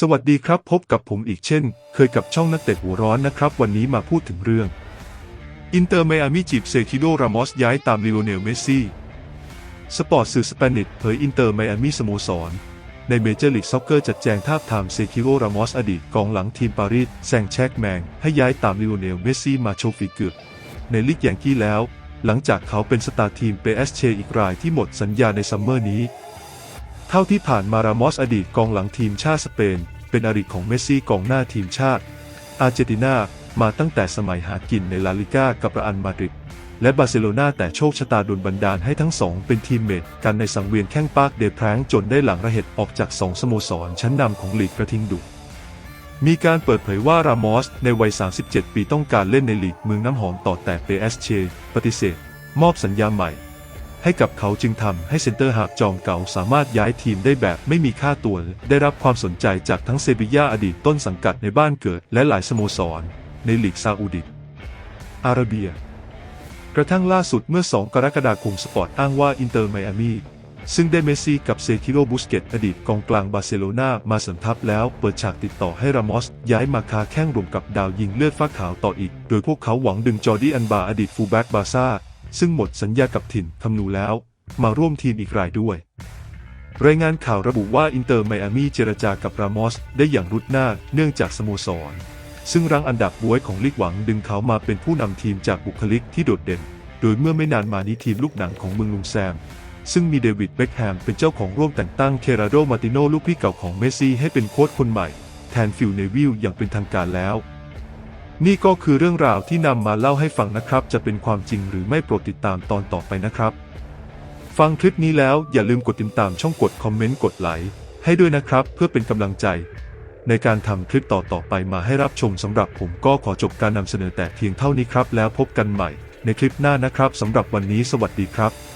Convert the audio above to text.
สวัสดีครับพบกับผมอีกเช่น เคยกับช่องนักเตะหัวร้อนนะครับ วันนี้มาพูดถึงเรื่อง อินเตอร์ไมอามี่จีบเซคิโดรามอสย้ายตามลิโอเนลเมสซี่สปอร์ตสื่อสเปนิชเผยอินเตอร์ไมอามี่สโมสร ในเมเจอร์ลีกซ็อกเกอร์จัดแจงทาบทามเซคิโรรามอสอดีตกองหลังทีมปารีสแซงแชกแมง ให้ย้ายตามลิโอเนลเมสซี่มาโชว์ฝีเกือบในลีกอย่างกี้แล้ว หลังจากเขาเป็นสตาร์ทีมเปเอสเชอีกรายที่หมดสัญญาในซัมเมอร์นี้ เท่าที่ผ่านมารามอสอดีตกองหลังทีมชาติสเปน เป็นอดีตของเมสซี่กองหน้าทีมชาติ อาร์เจนตินามาตั้งแต่สมัยหากินในลาลิก้ากับเรอัลมาดริดและบาร์เซโลนาแต่โชคชะตาดลบันดาลให้ทั้งสองเป็นทีมเมทกันในสังเวียนแข้งปากเดพรางจนได้หลังระเหตุออกจากสองสโมสรชั้นนำของลีกกระทิงดุมีการเปิดเผยว่ารามอสในวัย 37 ปีต้องการเล่นในลีกเมืองน้ำหอมต่อแต่เปเอสเชปฏิเสธ มอบสัญญาใหม่ ให้กับเขาจึงทำให้เซนเตอร์หากจอมเก่าสามารถย้ายทีมได้แบบไม่มีค่าตัว ได้รับความสนใจจากทั้งเซบียาอดีตต้นสังกัดในบ้านเกิด และหลายสโมสร ในลีกซาอุดิอาระเบีย กระทั่งล่าสุดเมื่อ 2 กรกฎาคมสปอร์ตอ้างว่าอินเตอร์ไมอามีซึ่งได้เมสซี่กับเซคิโรบุสเกตอดีตกองกลางบาร์เซโลนามาสมทัพแล้วเปิดฉากติดต่อให้รามอส ย้ายมาคาแข้งรวมกับดาวยิงเลือดฟ้าขาวต่ออีก โดยพวกเขาหวังดึงจอร์ดี้อันบาอดีตฟูลแบ็กบาร์ซ่า ซึ่งหมดสัญญากับถิ่นคำนูแล้ว มาร่วมทีมอีกรายด้วย รายงานข่าวระบุว่าอินเตอร์ไมอามีเจรจากับรามอสได้อย่างรุดหน้าเนื่องจากสโมสร ซึ่งรั้งอันดับบวยของลีกหวังดึงเขามาเป็นผู้นำทีมจากบุคลิกที่โดดเด่น โดยเมื่อไม่นานมานี้ทีมลูกหนังของเมืองลุงแซมซึ่งมีเดวิดเบ็คแฮมเป็นเจ้าของร่วมแต่งตั้งเคราโดมาติโนลูกพี่เก่าของเมสซี่ให้เป็นโค้ชคนใหม่ แทนฟิลเนวิลอย่างเป็นทางการแล้ว นี่ก็คือเรื่องราวที่นำมาเล่าให้ฟังนะครับ จะเป็นความจริงหรือไม่โปรดติดตามตอนต่อไปนะครับ ฟังคลิปนี้แล้วอย่าลืมกดติดตามช่องกดคอมเมนต์กดไลค์ให้ด้วยนะครับ เพื่อเป็นกำลังใจ ในการทำคลิปต่อๆไปมาให้รับชมสำหรับผมก็ขอจบการนำเสนอแต่เพียงเท่านี้ครับ แล้วพบกันใหม่ในคลิปหน้านะครับสำหรับวันนี้สวัสดีครับ